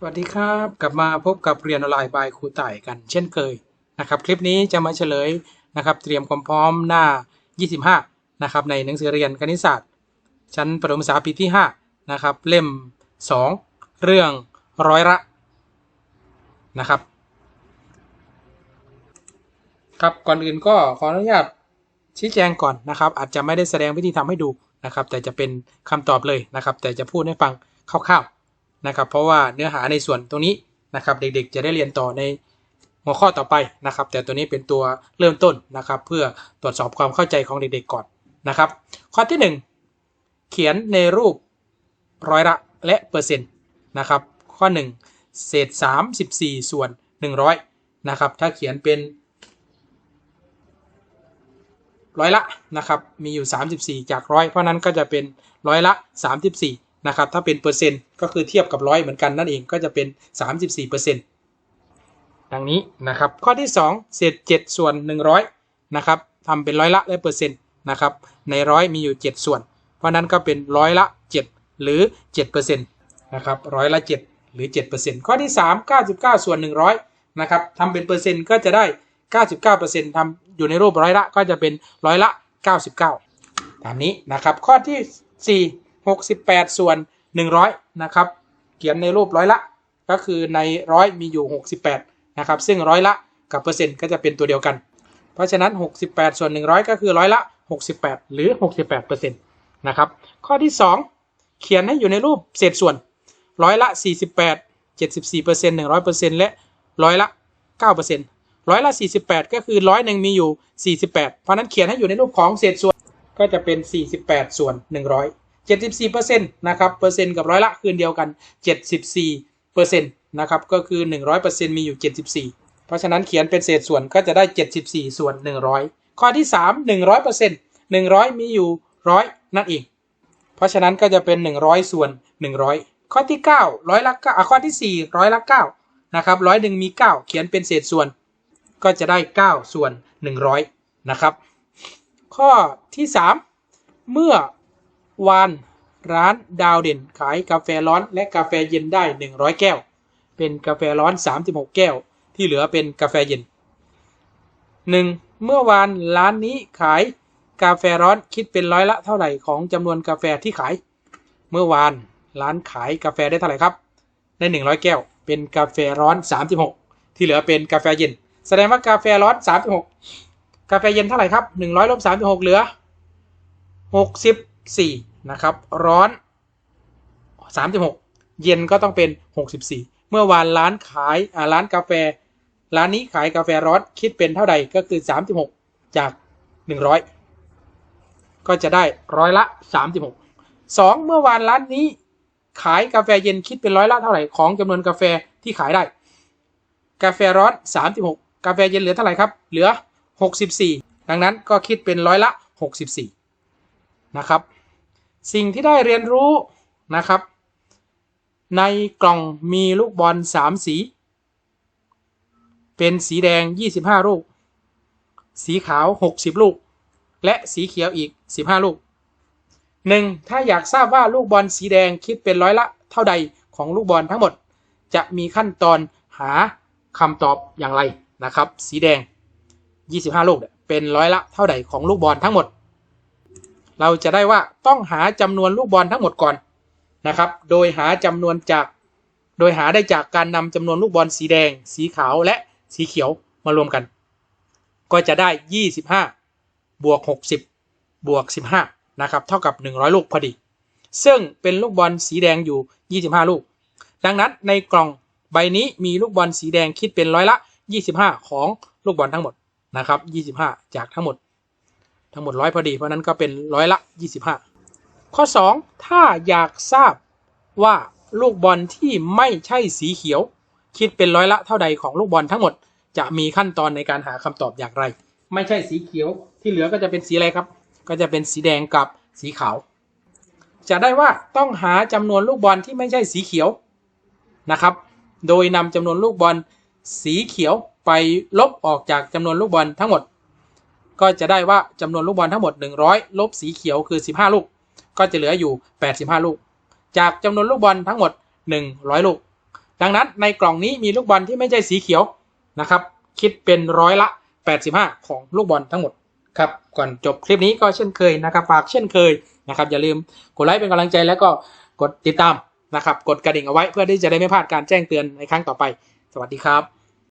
สวัสดีครับ กลับมาพบกับเรียนออนไลน์บายครูต่ายกันเช่นเคยนะครับคลิปนี้จะมาเฉลยนะครับเตรียมความพร้อมหน้า 25นะครับในหนังสือเรียนคณิตศาสตร์ ชั้นประถมศึกษาปีที่5นะครับเล่ม 2 เรื่องร้อยละนะครับครับก่อนอื่นก็ขออนุญาตชี้แจงก่อนนะครับอาจจะไม่ได้แสดงวิธีทำให้ดูนะครับแต่จะเป็นคำตอบเลยนะครับแต่จะพูดให้ฟังคร่าวๆ นะครับ เพราะว่าเนื้อหาในส่วนตรงนี้นะครับ เด็กๆ จะได้เรียนต่อในหัวข้อต่อไปนะครับ แต่ตัวนี้เป็นตัวเริ่มต้นนะครับ เพื่อตรวจสอบความเข้าใจของเด็กๆก่อนนะครับ ข้อที่ 1 เขียนในรูปร้อยละและเปอร์เซ็นต์นะครับ ข้อ 1 เศษ 34 ส่วน 100 นะครับ ถ้าเขียนเป็นร้อยละนะครับ มีอยู่ 34 จากร้อย เพราะนั้นก็จะเป็นร้อยละ 34 นะครับ ถ้าเป็นเปอร์เซ็นต์ก็คือเทียบกับร้อยเหมือนกันนั่นเองก็จะเป็น 34เปอร์เซ็นต์ดังนี้นะครับ ข้อที่ 2 เศษ 7 ส่วน 100 นะครับทำเป็นร้อยละและเปอร์เซ็นต์นะครับ ในร้อยมีอยู่ 7 ส่วน เพราะนั้นก็เป็นร้อยละ 7 หรือ7เปอร์เซ็นต์นะครับร้อยละ 7 หรือ7เปอร์เซ็นต์ข้อที่ 3 99 ส่วน 100 นะครับทำเป็นเปอร์เซ็นต์ก็จะได้ 99%ทำอยู่ในรูปร้อยละก็จะเป็นร้อยละ 99 ตามนี้นะครับ ข้อที่ 4 68 ส่วน 100 นะครับ เขียนในรูปร้อยละ ก็คือในร้อยมีอยู่ 68 นะครับ ซึ่งร้อยละกับเปอร์เซ็นต์ก็จะเป็นตัวเดียวกัน เพราะฉะนั้น 68 ส่วน 100 ก็คือร้อยละ 68 หรือ 68%นะครับ ข้อที่ 2 เขียนให้อยู่ในรูปเศษส่วนร้อยละ 48 74% 100%และร้อยละ 9%ร้อยละ 48 ก็คือร้อยหนึ่งมีอยู่ 48 เพราะนั้นเขียนให้อยู่ในรูปของเศษส่วนก็จะเป็น 48 ส่วน 100 74%นะครับเปอร์เซ็นต์กับร้อยละคืนเดียวกัน 74%นะครับก็คือ 100%มีอยู่ 74 เพราะฉะนั้นเขียนเป็นเศษส่วนก็จะได้ 74 ส่วน 100 ข้อที่ 3 100% 100 มีอยู่ 100 นั่นเอง เพราะฉะนั้นก็จะเป็น 100 ส่วน 100 ข้อที่ 9 ร้อยละ9อะข้อที่ 4 ร้อยละ9นะครับร้อยหนึ่งมี 9 เขียนเป็นเศษส่วน ก็จะได้ 9 ส่วน 100 นะครับ ข้อที่ 3 เมื่อ วานร้านดาวเด่นขายกาแฟร้อนและกาแฟเย็นได้ 100 แก้ว เป็นกาแฟร้อน 36 แก้ว ที่เหลือเป็นกาแฟเย็น 1. เมื่อวานร้านนี้ขายกาแฟร้อนคิดเป็นร้อยละเท่าไหร่ของจำนวนกาแฟที่ขาย เมื่อวานร้านขายกาแฟได้เท่าไหร่ครับ ได้ 100 แก้ว เป็นกาแฟร้อน 36 ที่เหลือเป็นกาแฟเย็น แสดงว่ากาแฟร้อน 36 กาแฟเย็นเท่าไหร่ครับ 100ลบ36 เหลือ 64 นะครับ ร้อน 36 เย็นก็ต้องเป็น 64 เมื่อวานร้านขายอ่าร้านกาแฟ ร้านนี้ขายกาแฟร้อนคิดเป็นเท่าใดก็คือ 36 จาก 100 ก็จะได้ร้อยละ 36 2 เมื่อวานร้านนี้ขายกาแฟเย็นคิดเป็นร้อยละเท่าไหร่ของจำนวนกาแฟที่ขายได้ กาแฟร้อน 36 กาแฟเย็นเหลือเท่าไหร่ครับ เหลือ 64 ดังนั้นก็คิดเป็นร้อยละ 64 นะครับ สิ่งที่ได้เรียนรู้นะครับ ในกล่องมีลูกบอล3สี เป็นสีแดง 25 ลูก สีขาว 60 ลูก และสีเขียวอีก 15 ลูก 1. ถ้าอยากทราบว่าลูกบอลสีแดงคิดเป็นร้อยละเท่าใดของลูกบอลทั้งหมด จะมีขั้นตอนหาคำตอบอย่างไรนะครับ สีแดง 25 ลูกเนี่ยเป็นร้อยละเท่าใดของลูกบอลทั้งหมด เราจะได้ว่าต้องหาจำนวนลูกบอลทั้งหมดก่อนนะครับ โดยหาจำนวนจาก โดยหาได้จากการนำจำนวนลูกบอลสีแดง สีขาวและสีเขียวมารวมกัน ก็จะได้ 25 บวก 60 บวก 15 นะครับ เท่ากับ 100 ลูกพอดี ซึ่งเป็นลูกบอลสีแดงอยู่ 25 ลูก ดังนั้นในกล่องใบนี้มีลูกบอลสีแดงคิดเป็นร้อยละ 25 ของลูกบอลทั้งหมดนะครับ 25 จากทั้งหมด ทั้งหมดร้อยพอดี เพราะนั้นก็เป็นร้อยละ 25 ข้อ 2 ถ้าอยากทราบว่าลูกบอลที่ไม่ใช่สีเขียว คิดเป็นร้อยละเท่าใดของลูกบอลทั้งหมด จะมีขั้นตอนในการหาคำตอบอย่างไร ไม่ใช่สีเขียวที่เหลือก็จะเป็นสีอะไรครับ ก็จะเป็นสีแดงกับสีขาว จะได้ว่าต้องหาจำนวนลูกบอลที่ไม่ใช่สีเขียวนะครับ โดยนำจำนวนลูกบอลสีเขียวไปลบออกจากจำนวนลูกบอลทั้งหมด ก็จะได้ว่าจำนวนลูกบอลทั้งหมด 100 ลบสีเขียวคือ 15 ลูก ก็จะเหลืออยู่ 85 ลูก จากจำนวนลูกบอลทั้งหมด 100 ลูก ดังนั้นในกล่องนี้มีลูกบอลที่ไม่ใช่สีเขียวนะครับ คิดเป็นร้อยละ 85 ของลูกบอลทั้งหมดครับก่อนจบคลิปนี้ก็เช่นเคยนะครับฝากเช่นเคยนะครับอย่าลืมกดไลค์เป็นกำลังใจแล้วก็กดติดตามนะครับ กดกระดิ่งเอาไว้เพื่อที่จะได้ไม่พลาดการแจ้งเตือนในครั้งต่อไป สวัสดีครับ